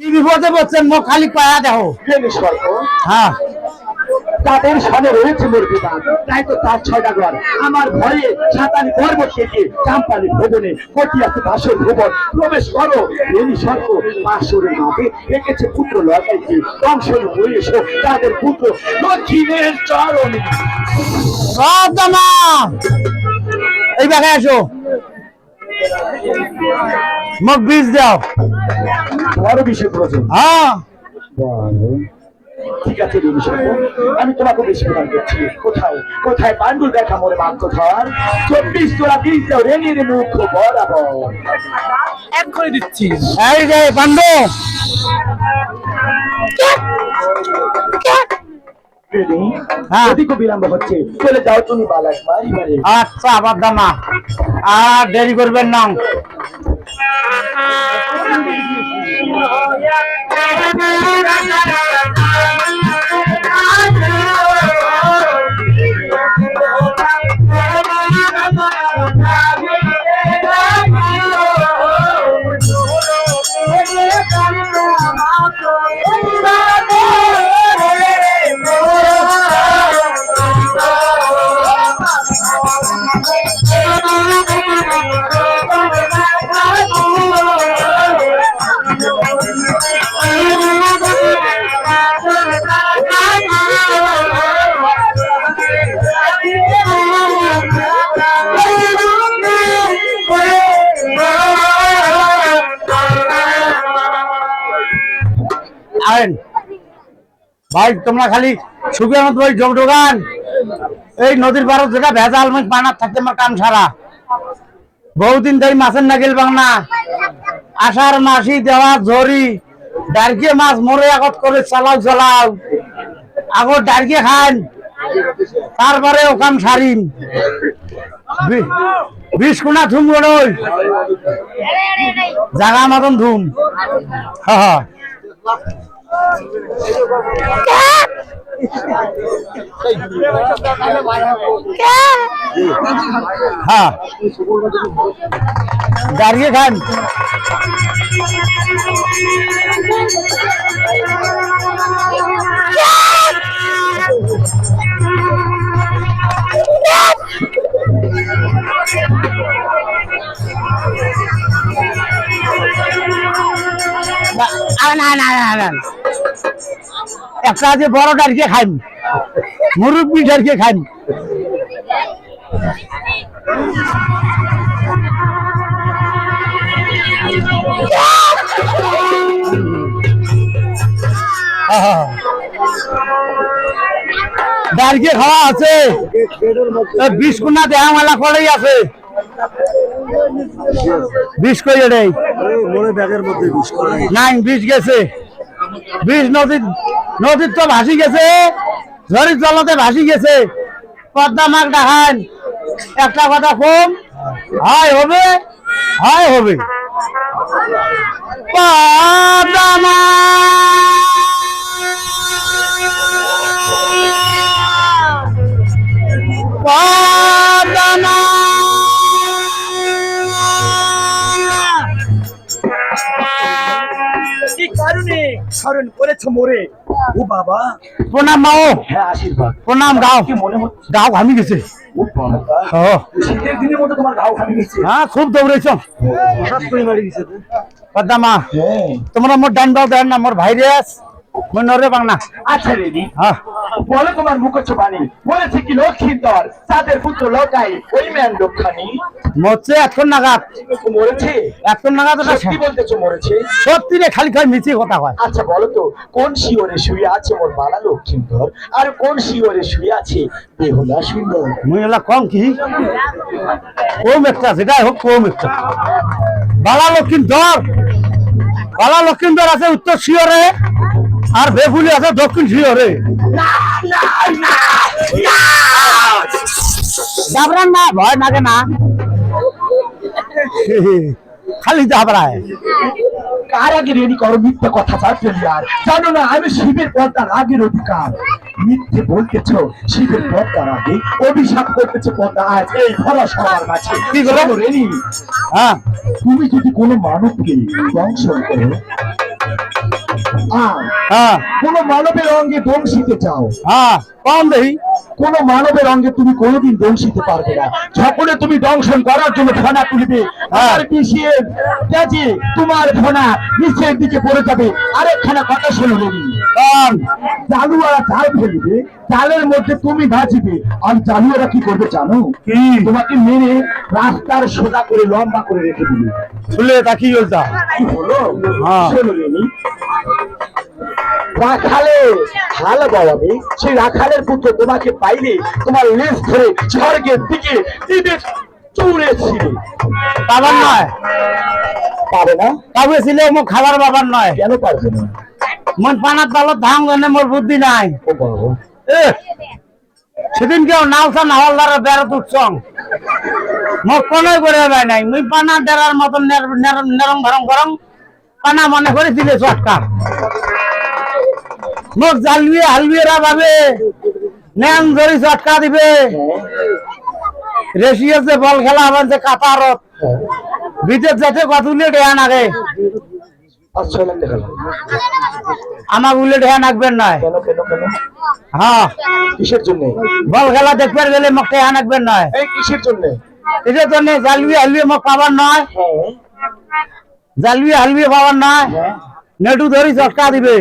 কি বিপদে পড়ছেন মুখ খালি পায়া দেখো। হ্যাঁ। তাদের সামনে রয়েছে মোর বিমান তাই তো তার ছয়টা ঘর। আমার ভয়ে সাঁতারি গর্ব থেকে চাম্পালি ভবনে কোটি আছে বাসর ভবন। প্রবেশ করো প্রেমী সর্প বাসরের মাঝে রেখেছে পুত্র লগাইছে বংশের বয়স তাদের পুত্র দক্ষিণের চরণে। এই বাগায় আসো। মুখ বীজ দাও। বিষয় প্রয়োজন। হ্যাঁ। ঠিক আছে আমি তোমাকে বেশি প্রদান করছি। কোথায় কোথায় দেখা মোরে ধর চব্বিশ তোরা দিস দাও রেঙের মুখ বরাবর। এক্ষুনি দিচ্ছি। এই যে পান্ডু হ্যাঁ। অধিক বিলম্ব হচ্ছে। চলে যাও তুমি বালাক বাড়ি বাড়ি আচ্ছা আবার দামা আর দেরি করবেন না। Oh, yeah. ভাই, তোমরা খালি সুখের মতো ওই এই নদীর পাড়ে যেটা ভেজাল মাছ বানার থাকতে আমার কাম সারা। বহুদিন ধরে মাছের নাগিল বাংনা আষাঢ় মাসি দেওয়া ঝরি ডারকিয়ে মাছ মরে আগত করে চালাও চালাও। আগত ডারকিয়ে খান, তারপরে ওখান সারিন বি- বিশ কোনা ধুম ওই জাগা মতন ধুম। হ্যাঁ হ্যাঁ দাঁড়িয়ে খান না না না না না। একটা যে বড় ডারকে খান মুরব্বী ডারকে খান ডারকে খাওয়া আছে। বিশ দেহা মেলা করেই আছে। কই রে বিষ করে নাই বিষ গেছে। বিষ নদীর নদীর তো ভাসি গেছে ঝড়ির জলতে ভাসি গেছে। পদ্মা মাগ দেখান একটা কথা কম হয় হবে হয় হবে। কারণে করেছ মোরে? ও বাবা। প্রণাম মাও। হ্যাঁ আশীর্বাদ। প্রণাম গাও। কি মনে হচ্ছে? গাও ঘামি গেছে। ও বাবা। ও। শীতের দিনের মতো তোমার গাও খালি গেছে। হ্যাঁ খুব দৌড়েছ। হঠাৎ করে মারি দিছে পদ্মা হ্যাঁ। তোমরা মোর ডান দাও দেন না মোর ভাইরাস মোর নরে বাংনা আচ্ছা রেডি। হ্যাঁ। বলে তোমার মুখচ্ছ বাণী বলেছে কি লক্ষ্মীন্দর তাদের পুত্র লোকাই ওই ম্যান দক্ষানি মরছে এতক্ষণ নাগাদ। মরেছে? এতক্ষণ নাগাদ সত্যি বলতেছো মরেছে? সত্যি রে খালি খালি মিছি কথা কয়। আচ্ছা বলো তো কোন শিওরে শুয়ে আছে মোর বালা লক্ষ্মীন্দর আর কোন শিওরে শুয়ে আছে বেহুলা সুন্দর? মুই এলা কম কি? কম একটা সেটাই হোক কম একটা। বালা লক্ষিন্দর বালা লক্ষিন্দর আছে উত্তর শিওরে আর বেফুলি আছে দক্ষিণ শিওরে না ভয় লাগে না। খালি যাবরায় কার আগে রেডি করো মিথ্যে কথা আর। জানো না আমি শিবের পর্দার আগের অধিকার। মিথ্যে বলতেছ শিবের পর্দার আগে। অভিশাপ করতেছে পর্দা আজ এই ভরা সবার কাছে। কি বলো? হ্যাঁ। তুমি যদি কোনো মানবকে দংশন করো কোন মানবের অঙ্গে দংশিতে চাও। হ্যাঁ কম কোন মানবের অঙ্গে তুমি কোনোদিন দংশিতে পারবে না। সকলে তুমি দংশন করার জন্য ফোনা তুলবে আর পিছিয়ে তোমার ফোনা নিচের দিকে পড়ে যাবে। আরেকখানা কথা শুনে নেবি। কম জালুয়ারা জাল ফেলবে জালের মধ্যে তুমি ভাজিবে আর জালুয়ারা কি করবে জানো? কি? তোমাকে মেরে রাস্তার সোজা করে লম্বা করে রেখে দিবে। তাকি বলতা কি হলো? হ্যাঁ। রাখালে হাল বাড়াবে সেই রাখালের পুত্র তোমাকে পাইলে তোমার লেজ ধরে স্বর্গের দিকে দিবে চৌড়ে ছিঁড়ে। বাবার নয়। পাবে না? ছিল খাবার বাবার নয়। কেন পারবে না? মন পানার তালত ধাম গনে মোর বুদ্ধি নাই। সেদিন কেউ নাওসা নাওয়ালদার বেড়াত উঠছং? মোক কোনো করে ভাই নাই। মুই পানা ডেরার মতন নের- ভরং ভরং পানা মনে করে দিলে চটকার মোক জালবিয়ে হালবিয়েরা ভাবে নেন ধরি চটকা দিবে। রেশিয়েছে বল খেলা আবার যে কাতারত বিদেশ যাতে কত উলিয়ে নাগে। দেখালাম আমার উলিয়ে ডেয়া নাকবেন না কেন কেন কেন? হ্যাঁ। কিসের জন্য? বল খেলা দেখবার গেলে মোক হ্যাঁ নাকবেন না এই কিসের জন্য? এটার জন্য জালবি হালবি মোক পাবার নয় হ্যাঁ। জালবি হালবি পাবার নয় হ্যাঁ। নেটু ধরি চটকা দিবে।